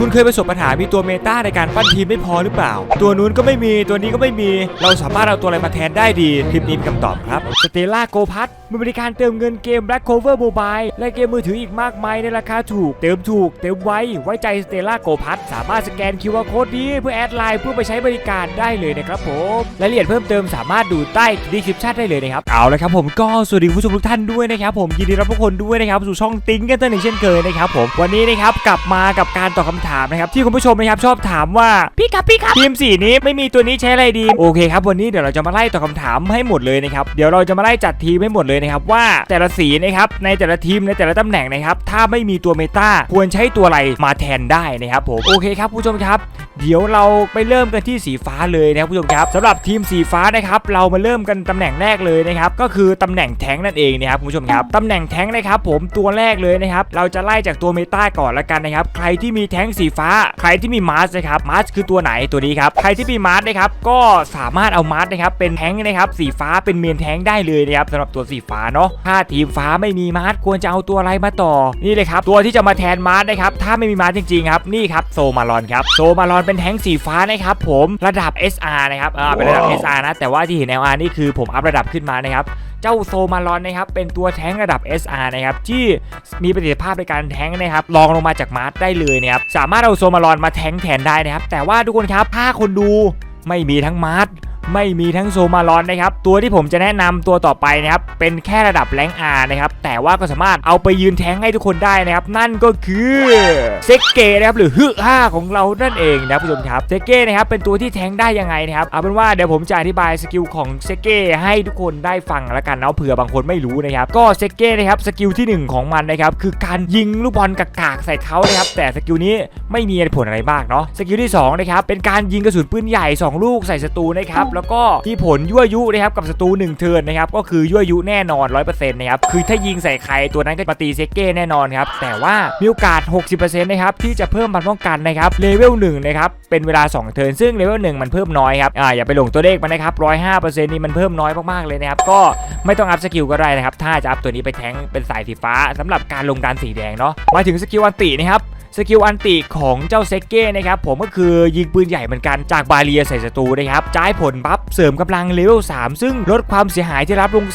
คุณเคยประสบปัญหามีตัวเมตาในการปั้นทีมไม่พอหรือเปล่า ตัวนู้นก็ไม่มีตัวนี้ก็ไม่มี เราสามารถเอาตัวอะไรมาแทนได้ดี คลิปนี้มีคำตอบครับสเตล่าโกพัทมีบริการเติมเงินเกม Black Cover Mobile และเกมมือถืออีกมากมายในราคาถูก เติมถูก เติมไวไว้ใจสเตล่าโกพัทสามารถสแกน QR Code นี้เพื่อแอดไลน์เพื่อไปใช้บริการได้เลยนะครับผมรายละเอียดเพิ่มเติมสามารถดูใต้ดีคริปชั่นได้เลยนะครับเอาละครับผมก็สวัสดีผู้ชมทุกท่านด้วยนะครับผมยินดีรับทุกคนด้วยนะครับสู่ช่องติ้งกันตั้งหนึ่เช่นเคยนะครับผมวันนี้นะครับกลับมากับการตอบคำถามนะครับที่คุณผู้ชมนะครับชอบถามว่าพี่ครับพี่ครับทีมสีนี้ไม่มีตัวนี้ใช้อะไรดีโอเคครับวันนี้เดี๋ยวเราจะมาไล่ตอบคำถามให้หมดเลยนะครับเดี๋ยวเราจะมาไล่จัดทีมให้หมดเลยนะครับว่าแต่ละสีนะครับในแต่ละทีมในแต่ละตำแหน่งนะครับถ้าไม่มีตัวเมตาควรใช้ตัวอะไรมาแทนได้นะครับผมโอเคครับผู้ชมครับเดี๋ยวเราไปเริ่มกันที่สีฟ้าเลยนะครับผู้ชมครับสำหรับทีมสีฟ้านะครับเรามาเริ่มกันตำแหน่งแรกเลยนะครับก็คือตำแหน่งแท้งนั่นเองนะครับผู้ชมครับตำแหน่งแท้งนะครับผมตัวแรกเลยนะครับเราจะไล่จากตัวเมตาก่อนละกันนะครับใครที่มีแท้งสีฟ้า ใครที่มีมาร์สนะครับมาร์สคือตัวไหนตัวนี้ครับใครที่มีมาร์สนะครับก็สามารถเอามาร์สนะครับเป็นแท้งนะครับสีฟ้าเป็นเมนแท้งได้เลยนะครับสำหรับตัวสีฟ้าเนาะถ้าทีมฟ้าไม่มีมาร์สควรจะเอาตัวอะไรมาต่อนี่เลยครับตัวที่จะมาแทนมาร์สนะครับถ้าไม่มีมาร์สจริงๆครับนี่ครับโซมารอนครับโซมารอนเป็นแทงค์สีฟ้านะครับผมระดับ SR นะครับอ่าเป็นระดับ SR นะแต่ว่าที่เห็น LR นี่คือผมอัพระดับขึ้นมานะครับเจ้าโซมารอนนะครับเป็นตัวแท้งระดับ SR นะครับที่มีประสิทธิภาพในการแท้งนะครับรองลงมาจากมาร์สได้เลยนะครับสามารถเอาโซมารอนมาแท้งแทนได้นะครับแต่ว่าทุกคนครับถ้าคนดูไม่มีทั้งมาร์ส ไม่มีทั้งโซมารอนนะครับ ตัวที่ผมจะแนะนำตัวต่อไปนะครับ เป็นแค่ระดับแรงอานะครับ แต่ว่าก็สามารถเอาไปยืนแทงให้ทุกคนได้นะครับ นั่นก็คือเซกเกนะครับหรือฮึห้าของเรานั่นเองนะครับผู้ชมครับเซกเกนะครับเป็นตัวที่แทงได้ยังไงนะครับเอาเป็นว่าเดี๋ยวผมจะอธิบายสกิลของเซกเกให้ทุกคนได้ฟังแล้วกันเนาะเผื่อบางคนไม่รู้นะครับก็เซกเกนะครับสกิลที่หนึ่งของมันนะครับคือการยิงลูกบอลกากๆใส่เขานะครับแต่สกิลนี้ไม่มีผลอะไรมากเนาะสกิลที่สองนะครับเป็นการยิงกระสุนปืนใหญ่สองลูกใส่ศัตรูนะครับแล้วก็ที่ผลยั่วยุนะครับกับศัตรูหนึ่งเทิร์นนะครับก็คือยั่วยุแน่นอน 100%นะครับคือถ้ายิงใส่ใครตัวนั้นก็มาตีเซกเก้แน่นอนครับแต่ว่ามีโอกาส 60%นะครับที่จะเพิ่มบันป้องกันนะครับเลเวล1นะครับเป็นเวลา 2 เทิร์นซึ่งเลเวล1มันเพิ่มน้อยครับอ่าอย่าไปหลงตัวเลขมันนะครับ105%นี่มันเพิ่มน้อยมากๆเลยนะครับก็ไม่ต้องอัพสกิลก็ได้นะครับถ้าจะอัพตัวนี้ไปแทงเป็นสายสีฟ้าสำหรับการลงดันสีแดงเนาะมาถึงสกิลอันตินะครับ สกิลอันติของเจ้าเซกเก้นะครับผมก็คือยิงปืนใหญ่เหมือนกันจากบาเรียใส่ศัตรูนะครับจ่ายผลบัฟเสริมกำลังเลเวล3ซึ่งลดความเสียหายที่รับลง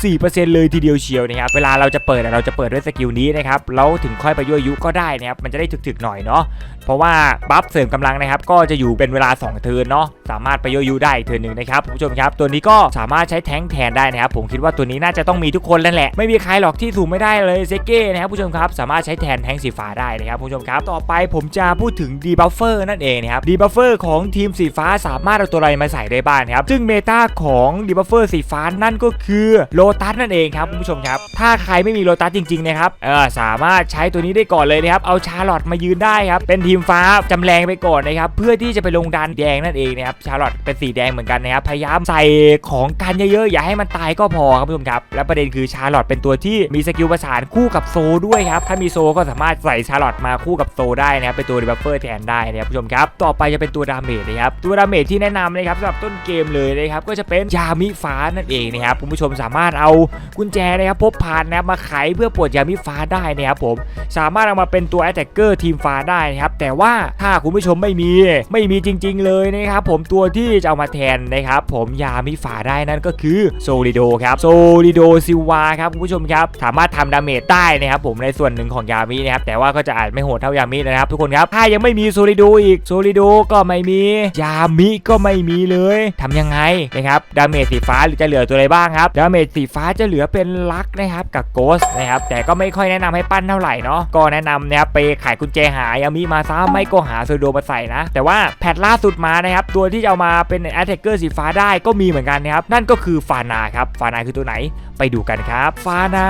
34%เลยทีเดียวเชียวนะครับเวลาเราจะเปิดเราจะเปิดด้วยสกิลนี้นะครับแล้วถึงค่อยไปยั่วยุก็ได้นะครับมันจะได้ถึกๆหน่อยเนาะ เพราะว่าบัฟเสริมกำลังนะครับก็จะอยู่เป็นเวลา 2 เทิร์นเนาะสามารถไปยั่วยุได้เทิร์นหนึ่งนะครับผู้ชมครับ ตัวนี้ก็สามารถใช้แท้งแทนได้นะครับผมคิดว่าตัวนี้น่าจะต้องมีทุกคนแล้วแหละไม่มีใครหรอกที่สูงไม่ได้เลยเซกเก้นะครับผู้ชมครับสามารถใช้แทนแท้งสีฟ้าได้นะครับผู้ชมครับต่อไปผมจะพูดถึงดีบัฟเฟอร์นั่นเองนะครับดีบัฟเฟอร์ของทีมสีฟ้าสามารถเอาตัวอะไรมาใส่ได้บ้างครับซึ่งเมตาของดีบัฟเฟอร์สีฟ้านั่นก็คือโลตัสนั่นเองครับผู้ชมครับถ้าใครไม่มีโลตัสจริงๆนะครับเออสามารถใช้ตัวนี้ได้ก่อนเลยนะครับเอาชาร์ลอตมายืนได้ครับเป็นทีมฟ้าจำแรงไปก่อนนะครับเพื่อที่จะไปลงดันแดงนั่นเองนะครับชาร์ลอตเป็นสีแดงเหมือนกันนะครับพยายามใส่ของกันเยอะๆอย่าให้มันตายก็พอครับผู้ชมครับ และประเด็นคือชาร์ลอตเป็นตัวที่มีสกิลประสานคู่กับโซด้วยครับถ้ามีโซก็สามารถใส่ชาร์ลอตมาคู่กับโซได้นะครับเป็นตัวดีบัฟเฟอร์แทนได้นะครับผู้ชมครับ ต่อไปจะเป็นตัวดาเมจนะครับตัวดาเมจที่แนะนำนะครับสำหรับต้นเกมเลยนะครับก็จะเป็นยามิฟ้านั่นเองนะครับคุณผู้ชมสามารถเอากุญแจนะครับพบพานนะครับมาไขเพื่อปลดยามิฟ้าได้นะครับผมสามารถเอามาเป็นตัวแอตแทกเกอร์ทีมฟ้าได้นะครับแต่ว่าถ้าคุณผู้ชมไม่มีไม่มีจริง ๆ เลยนะครับผมตัวที่จะเอามาแทนนะครับผมยามิฟ้าได้นั่นก็คือโซลิโดครับโซลิโดซิวาครับคุณผู้ชมครับสามารถทำดาเมจได้นะครับผมในส่วนหนึ่งของยามินะครับแต่ว่าก็จะอาจไม่โหดเท่ายามินะครับทุกคนครับถ้ายังไม่มีโซลิโดอีกโซลิโดก็ไม่มี ยามิก็ไม่มีเลยทำยังไงนะครับดาเมจสีฟ้าหรือจะเหลือตัวอะไรบ้างครับดาเมจสีฟ้าจะเหลือเป็นลักนะครับกับโกสนะครับแต่ก็ไม่ค่อยแนะนำให้ปั้นเท่าไหร่เนาะก็แนะนำนะครับไปขายกุญแจหายามิมาซะไม่ก็หาโซโดมาใส่นะ แต่ว่าแพทล่าสุดมานะครับตัวที่จะเอามาเป็นแอตแทกเกอร์สีฟ้าได้ก็มีเหมือนกันนะครับนั่นก็คือฟานาครับฟานาคือตัวไหนไปดูกันครับฟานา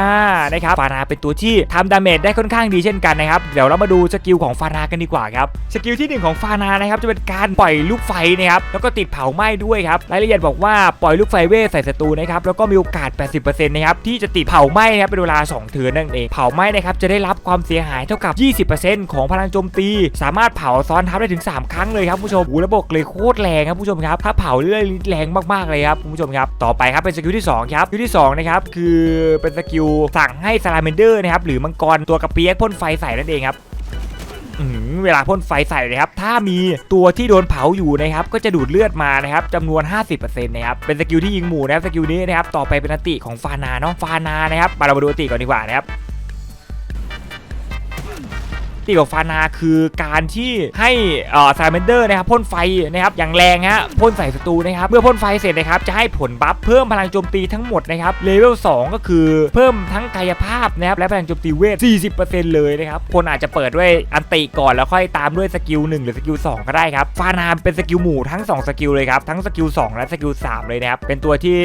นะครับฟานาเป็นตัวที่ทำดาเมจได้ค่อนข้างดีเช่นกันนะครับเดี๋ยวเรามาดูสกิลของฟานากันดีกว่าครับสกิลที่หนึ่งของฟานานะครับจะเป็นการปล่อยลูกไฟนะครับแล้วก็ติดเผาไหม้ด้วยครับรายละเอียดบอกว่าปล่อยลูกไฟเวใส่ศัตรูนะครับแล้วก็มีโอกาส 80%นะครับที่จะติดเผาไหม้นะครับเป็นเวลา2เทือนนั่นเองเผาไหม้นะครับจะได้รับความเสียหายเท่ากับ 20%ของพลังโจมตีสามารถเผาซ้อนทับได้ถึง 3 ครั้งเลยครับผู้ชมโอ้ระบบเลยโคตรแรงครับผู้ชมครับถ้าเผาเรื่อยแรงมากๆเลยครับผู้ชมครับต่อไปครับเป็นสกิลที่สองครับสกิลที่สองนะครับคือเป็นสกิลสั่งให้ซาลาเมนเดอร์นะครับหรือมังกรตัวกระเปียกพ่นไฟใส่นั่นเองครับเวลาพ่นไฟใส่นะครับ ถ้ามีตัวที่โดนเผาอยู่นะครับ ก็จะดูดเลือดมานะครับจำนวน 50%นะครับ เป็นสกิลที่ยิงหมู่นะครับ สกิลนี้นะครับ ต่อไปเป็นอติของฟานาเนาะ ฟานานะครับ มาเรามาดูอติก่อนดีกว่านะครับ ตีของฟานาคือการที่ให้อ่อซาเมนเดอร์นะครับพ่นไฟนะครับอย่างแรงฮะพ่นใส่ศัตรูนะครับเมื่อพ่นไฟเสร็จนะครับจะให้ผลบัฟเพิ่มพลังโจมตีทั้งหมดนะครับเลเวล2ก็คือเพิ่มทั้งกายภาพนะครับและพลังโจมตีเวท 40%เลยนะครับคนอาจจะเปิดด้วยอันติก่อนแล้วค่อยตามด้วยสกิล1หรือสกิล2ก็ได้ครับฟานาเป็นสกิลหมู่ทั้ง 2 สกิลเลยครับทั้งสกิล2และสกิล3เลยนะครับเป็นตัวที่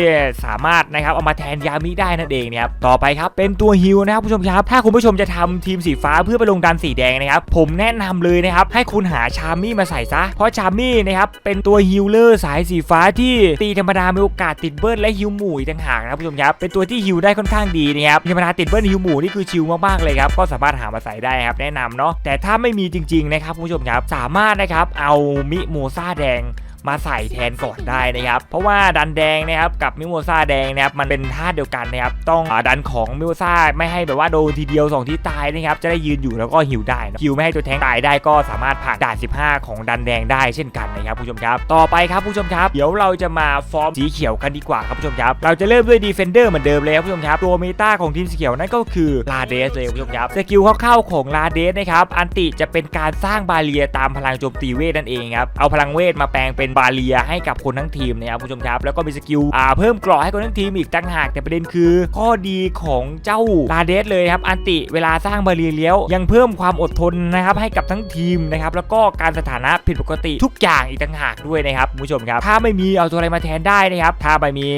สามารถนะครับเอามาแทนยามิได้นั่นเองนะครับต่อไปครับเป็นตัวฮิลนะครับผู้ชมครับถ้าคุณผู้ชมจะทำทีมสีฟ้าเพื่อไปลงดันสีแดงนะครับผมแนะนำเลยนะครับให้คุณหาชามี่มาใส่ซะ เพราะชามี่นะครับเป็นตัวฮิลเลอร์สายสีฟ้าที่ตีธรรมดามีโอกาสติดเบิร์ดและฮิลหมู่ต่างหากนะครับผู้ชมครับเป็นตัวที่ฮิลได้ค่อนข้างดีนะครับธรรมดาติดเบิร์ดฮิลหมู่นี่คือชิลมากๆเลยครับก็สามารถหามาใส่ได้ครับแนะนำเนาะแต่ถ้าไม่มีจริงๆนะครับผู้ชมครับสามารถนะครับเอามิโมซาแดง มาใส่แทนก่อนได้นะครับ เพราะว่าดันแดงนะครับกับมิโมซาแดงนะครับมันเป็นท่าตุเดียวกันนะครับต้องอดันของมิโมซาไม่ให้แบบว่าโดนทีเดียว 2 ที่ตายนะครับจะได้ยืนอยู่แล้วก็หิวได้นะหิวไม่ให้ตัวแทงตายได้ก็สามารถผ่านด่าน 15 ของดันแดงได้เช่นกันนะครับผู้ชมครับ ต่อไปครับผู้ชมครับ เดี๋ยวเราจะมาฟอร์มสีเขียวกันดีกว่าครับผู้ชมครับ เราจะเริ่มด้วยดีเฟนเดอร์เหมือนเดิมเลยครับผู้ชมครับตัวเมตาของทีมสีเขียวนั่นก็คือลาเดสเลยผู้ชมครับสกิลคร่าๆของลาเดสนะครับอันติจะเป็นการสร้างบาเรียตามพลังโจมตีเวทนั่นเองครับเอาพลังเวทมาแปลงเป็นบาเรียให้กับคนทั้งทีมนะครับคุณผู้ชมครับ แล้วก็มีสกิลอ่าเพิ่มเกราะให้คนทั้งทีมอีกต่างหากแต่ประเด็นคือ ข้อดีของเจ้าลาเดสเลยครับอันติเวลาสร้างบาเรียเลี้ยว ยังเพิ่มความอดทนนะครับให้กับทั้งทีมนะครับแล้วก็การสถานะผิดปกติทุกอย่างอีกต่างหากด้วยนะครับคุณผู้ชมครับ ถ้าไม่มีเอาตัวอะไรมาแทนได้นะครับถ้าไม่มี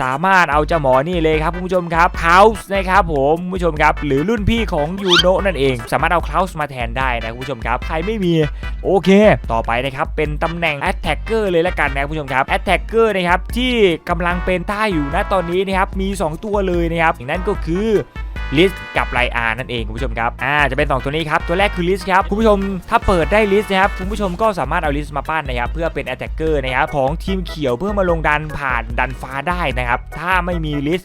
สามารถเอาเจ้าหมอนี่เลยครับคุณผู้ชมครับคลาสนะครับผมคุณผู้ชมครับ หรือรุ่นพี่ของยูโนนั่นเอง สามารถเอาคลาสมาแทนได้นะคุณผู้ชมครับ ใครไม่มีโอเค ต่อไปนะครับเป็นตำแหน่ง Attacker เเลยละกันนะคุณผู้ชมครับ Attacker นะครับที่กำลังเป็นท่าอยู่ณตอนนี้นะครับมี 2 ตัวเลยนะครับอย่างนั้นก็คือลิสกับไลอานั่นเองคุณผู้ชมครับ อ่า จะเป็น 2 ตัวนี้ครับ ตัวแรกคือลิสครับ คุณผู้ชม ถ้าเปิดได้ลิสนะครับ คุณผู้ชมก็สามารถเอาลิสมาปั้นนะครับ เพื่อเป็น Attacker นะครับ ของทีมเขียวเพื่อมาลงดันผ่านดันฟ้าได้นะครับ ถ้าไม่มีลิส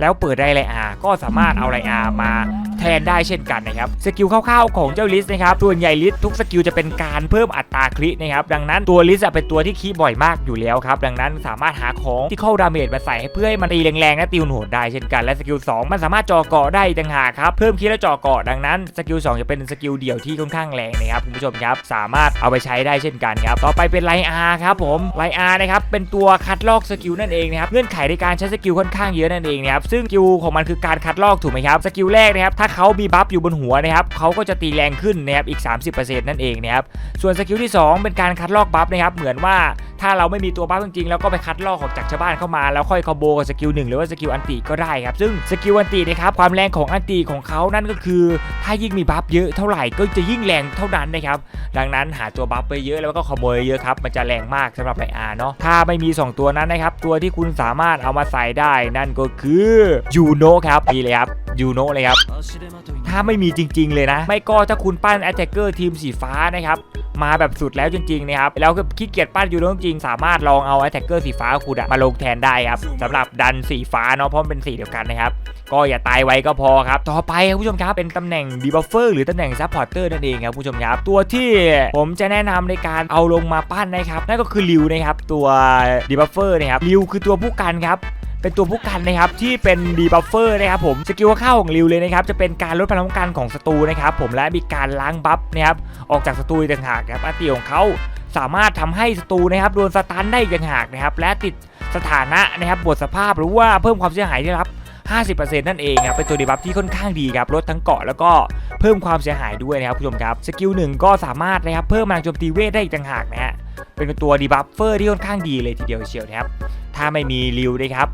แล้วเปิดได้ไลอาก็สามารถเอาไลอามา แทนได้เช่นกันนะครับสกิลคร่าวๆของเจ้าลิสนะครับส่วนใหญ่ลิสทุกสกิลจะเป็นการเพิ่มอัตราครินะครับดังนั้นตัวลิสเป็นตัวที่คีบ่อยมากอยู่แล้วครับดังนั้นสามารถหาของที่เข้าดาเมจมาใส่ให้เพื่อให้มันตีแรงๆและตีโหดได้เช่นกันและสกิล2มันสามารถจ่อเกาะได้อีกต่างหากครับเพิ่มคีและจ่อเกาะดังนั้นสกิล2จะเป็นสกิลเดี่ยวที่ค่อนข้างแรงนะครับคุณผู้ชมครับสามารถเอาไปใช้ได้เช่นกันครับต่อไปเป็นไลอาร์ครับผมไลอาร์นะครับเป็นตัวคัดลอกสกิลนั่นเองนะครับเงื่อนไขในการใช้สกิลค่อนข้างเยอะนั่นเองนะครับซึ่งสกิลของมันคือการคัดลอกถูกไหมครับสกิลแรกนะครับถ้าเขามีบัฟอยู่บนหัวนะครับเขาก็จะตีแรงขึ้นนะครับอีก 30%นั่นเองนะครับส่วนสกิลที่ 2 เป็นการคัดลอกบัฟนะครับเหมือนว่า ถ้าเราไม่มีตัวบัฟจริงๆแล้วก็ไปคัดลอกออกจากชาวบ้านเข้ามาแล้วค่อยคอมโบกับสกิลหนึ่งหรือว่าสกิลอันติก็ได้ครับ ซึ่งสกิลอันตินะครับความแรงของอันติของเขานั่นก็คือ ถ้ายิ่งมีบัฟเยอะเท่าไหร่ก็จะยิ่งแรงเท่านั้นนะครับดังนั้นหาตัวบัฟไปเยอะแล้วก็ขโมยเยอะครับมันจะแรงมากสำหรับไลอาร์เนาะถ้าไม่มี 2 ตัวนั้นนะครับตัวที่คุณสามารถเอามาใส่ได้นั่นก็คือยูโนครับนี่เลยครับยูโนเลยครับ ถ้าไม่มีจริง ๆ เลยนะ ไม่ก็ถ้าคุณปั้นแอตแทกเกอร์ทีมสีฟ้านะครับมาแบบสุดแล้วจริงๆนะครับแล้วก็ขี้เกียจปั้นอยูโนจริงๆสามารถลองเอาแอตแทกเกอร์สีฟ้าคุณมาลงแทนได้ครับสำหรับดันสีฟ้าเนาะเพราะมันเป็นสีเดียวกันนะครับก็อย่าตายไว้ก็พอครับ ต่อไปครับผู้ชมครับ เป็นตำแหน่งดีบัฟเฟอร์หรือตำแหน่งซัพพอร์เตอร์นั่นเองครับผู้ชมครับ ตัวที่ผมจะแนะนำในการเอาลงมาปั้นนะครับ นั่นก็คือริวนะครับ ตัวดีบัฟเฟอร์นะครับริวคือตัวผู้กันครับ เป็นตัวผู้กันนะครับที่เป็นดีบัฟเฟอร์นะครับผมสกิลข้าวของริวเลยนะครับจะเป็นการลดพลังกันของศัตรูนะครับผมและมีการล้างบัฟนะครับออกจากศัตรูต่างหากครับอัตีของเขาสามารถทำให้ศัตรูนะครับโดนสตันได้อีกต่างหากนะครับและติดสถานะนะครับบทสภาพหรือว่าเพิ่มความเสียหายที่รับ 50%นั่นเองครับเป็นตัวดีบัฟที่ค่อนข้างดีครับลดทั้งเกาะแล้วก็เพิ่มความเสียหายด้วยนะครับผู้ชมครับสกิลหนึ่งก็สามารถนะครับเพิ่มพลังโจมตีเวทได้อีกต่างหากนะฮะเป็นตัวดีบัฟเฟอร์ที่ค่อนข้างดีเลยทีเดียวเชียวนะครับถ้าไม่มีริวนะครับ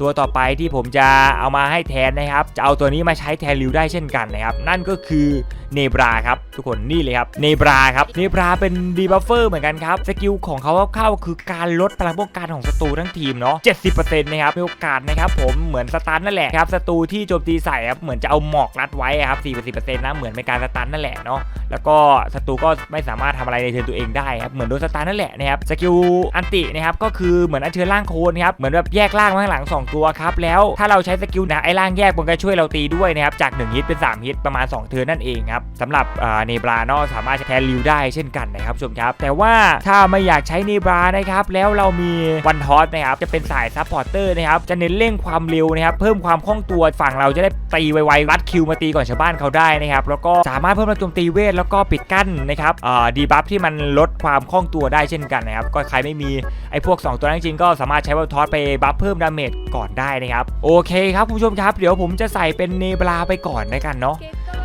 ตัวต่อไปที่ผมจะเอามาให้แทนนะครับ จะเอาตัวนี้มาใช้แทนริวได้เช่นกันนะครับ นั่นก็คือเนบราครับ ทุกคนนี่เลยครับเนบราครับเนบราเป็นดีบัฟเฟอร์เหมือนกันครับ สกิลของเขาเข้าๆคือการลดพลังป้องกันของศัตรูทั้งทีมเนาะ 70%นะครับมีโอกาสนะครับผมเหมือนสตันนั่นแหละครับศัตรูที่โจมตีใส่ครับเหมือนจะเอาหมอกรัดไว้ครับ 40%นะเหมือนเป็นการสตันนั่นแหละเนาะแล้วก็ศัตรูก็ไม่สามารถทำอะไรในเทิร์นตัวเองได้ครับเหมือนโดนสตันนั่นแหละนะครับสกิลอันตินะครับก็คือเหมือนอัญเชิญร่างโคนครับเหมือนแบบแยกร่างข้างหลัง2ตัวครับแล้วถ้าเราใช้สกิลนะไอ้ร่างแยกมันก็ช่วยเราตีด้วยนะครับจาก1ฮิตเป็น3ฮิตประมาณ2เทิร์นนั่นเองครับสำหรับเนบราเนาะสามารถแทนริวได้เช่นกันนะครับชมครับ แต่ว่าถ้าไม่อยากใช้เนบรานะครับแล้วเรามีวันทอสนะครับจะเป็นสายซัพพอร์เตอร์นะครับจะเน้นเร่งความเร็วนะครับเพิ่มความคล่องตัวฝั่งเราจะได้ตีไวๆรัดคิวมาตีก่อนชาวบ้านเขาได้นะครับแล้วก็สามารถเพิ่มรงโจมตีเวทแล้วก็ปิดกั้นนะครับดีบัฟที่มันลดความคล่องตัวได้เช่นกันนะครับก็ใครไม่มีไอ้พวก 2 ตัวนั้นจริงก็สามารถใช้วันทอสไปบัฟเพิ่มดาเมจก่อนได้นะครับ โอเคครับคุณผู้ชมครับ เดี๋ยวผมจะใส่เป็นเนบราไปก่อนนะกันเนาะ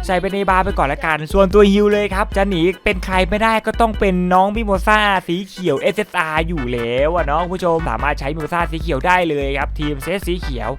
ใส่เป็นเนบาไปก่อนละกัน ส่วนตัวฮิวเลยครับ จะหนีเป็นใครไม่ได้ก็ต้องเป็นน้องมิโมซ่าสีเขียว SSR อยู่แล้วอะเนาะคุณผู้ชมสามารถใช้มิโมซ่าสีเขียวได้เลยครับ ทีมเซตสีเขียว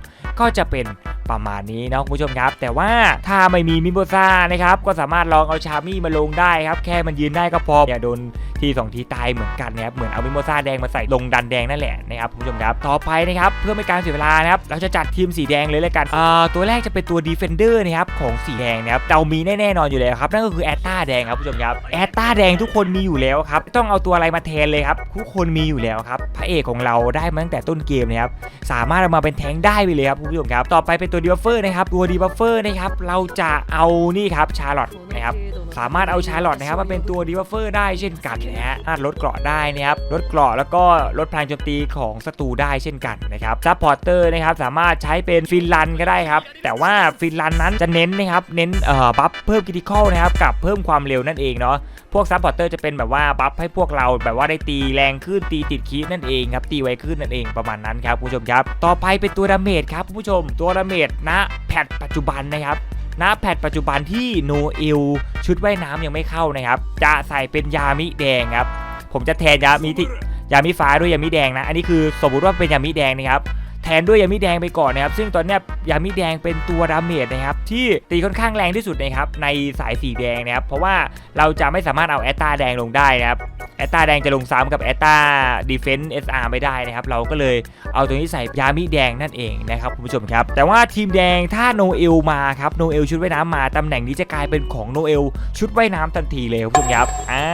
ก็จะเป็น ประมาณนี้เนาะคุณผู้ชมครับ แต่ว่าถ้าไม่มีมิโมซ่านะครับก็สามารถลองเอาชามี่มาลงได้ครับ แค่มันยืนได้ก็พออย่าโดนทีสองทีตายเหมือนกันนะครับเหมือนเอามิโมซ่าแดงมาใส่ลงดันแดงนั่นแหละนะครับคุณผู้ชมครับต่อไปนะครับเพื่อไม่การเสียเวลานะครับเราจะจัดทีมสีแดงเลยเลยกันอ่าตัวแรกจะเป็นตัวดีเฟนเดอร์นะครับของสีแดงนะครับเรามีแน่ๆนอนอยู่แล้วครับนั่นก็คือแอตตาแดงครับคุณผู้ชมครับแอตตาแดงทุกคนมีอยู่แล้วครับต้องเอาตัวอะไรมาแทนเลยครับทุกคนมีอยู่แล้วครับพระเอกของเราได้มาตั้งแต่ต้นเกมนะครับสามารถเอามาเป็นแทงได้ไปเลยครับคุณผู้ชมครับต่อไปเป็นตัวัวดีบัฟเฟอร์นะครับตัวดีบัฟเฟอร์นะครับเราจะเอานี่ครับชาร์ลอตนะครับสามารถเอาชาร์ลอตนะครับมาเป็นตัวดีบัฟเฟอร์ได้เช่นกันนะฮะลดเกราะได้นะครับลดเกราะแล้วก็ลดพลังโจมตีของศัตรูได้เช่นกันนะครับซัพพอร์เตอร์นะครับสามารถใช้เป็นฟินลันก็ได้ครับแต่ว่าฟินลันนั้นจะเน้นนะครับเน้นเอ่อบัฟเพิ่มคิติคอลนะครับกับเพิ่มความเร็วนั่นเองเนาะพวกซัพพอร์เตอร์จะเป็นแบบว่าบัฟให้พวกเราแบบว่าได้ตีแรงขึ้นตีติดคีนั่นเองครับตีไวขึ้นนั่นเองประมาณนั้นครับคุณผู้ชมครับ ต่อไปเป็นตัวดาเมจครับคุณผู้ชมตัวดาเมจณแพทปัจจุบันนะครับณแพทปัจจุบันที่โนเอลชุดว่ายน้ำยังไม่เข้านะครับ จะใส่เป็นยามิแดงครับ ผมจะแทนยามิที่ยามิฟ้าด้วยยามิแดงนะ อันนี้คือสมมติว่าเป็นยามิแดงนะครับ แทนด้วยยามิแดงไปก่อนนะครับซึ่งตอนนี้ยามิแดงเป็นตัวดาเมจนะครับที่ตีค่อนข้างแรงที่สุดนะครับในสายสีแดงนะครับเพราะว่าเราจะไม่สามารถเอาแอตตาแดงลงได้นะครับแอตตาแดงจะลงซ้ำกับแอตตาดีเฟนส์เอสอาร์ไม่ได้นะครับเราก็เลยเอาตัวนี้ใส่ยามิแดงนั่นเองนะครับคุณผู้ชมครับ แต่ว่าทีมแดงถ้าโนเอลมาครับโนเอลชุดว่ายน้ำมาตำแหน่งนี้จะกลายเป็นของโนเอลชุดว่ายน้ำทันทีเลยครับคุณผู้ชมครับอ่า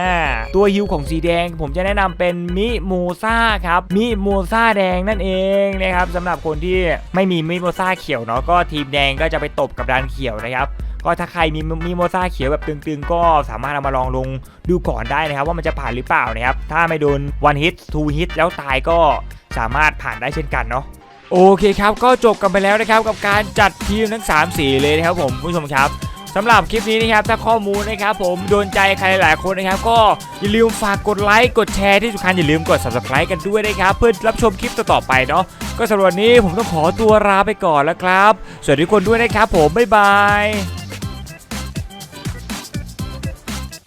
ตัวฮิวของสีแดงผมจะแนะนำเป็นมิโมซาครับมิโมซาแดงนั่นเองนะครับสำหรับคนที่ไม่มีมิโมซ่าเขียวเนาะก็ทีมแดงก็จะไปตบกับดานเขียวนะครับก็ถ้าใครมีมีโมซ่าเขียวแบบตึงๆ ก็สามารถเอามาลองลงดูก่อนได้นะครับ ว่ามันจะผ่านหรือเปล่านะครับ ถ้าไม่โดน one hit two hit แล้วตายก็สามารถผ่านได้เช่นกันเนาะโอเคครับ ก็จบกันไปแล้วนะครับ กับการจัดทีมทั้ง 3 สีเลยนะครับผมผู้ชมครับสำหรับคลิปนี้นะครับถ้าข้อมูลนะครับผมโดนใจใครหลายคนนะครับ ก็อย่าลืมฝากกดไลค์กดแชร์ที่สำคัญอย่าลืมกด subscribe กันด้วยนะครับเพื่อรับชมคลิปต่อๆไปเนาะ ก็สำหรับวันนี้ผมต้องขอตัวลาไปก่อนแล้วครับ สวัสดีทุกคนด้วยนะครับผมบ๊ายบาย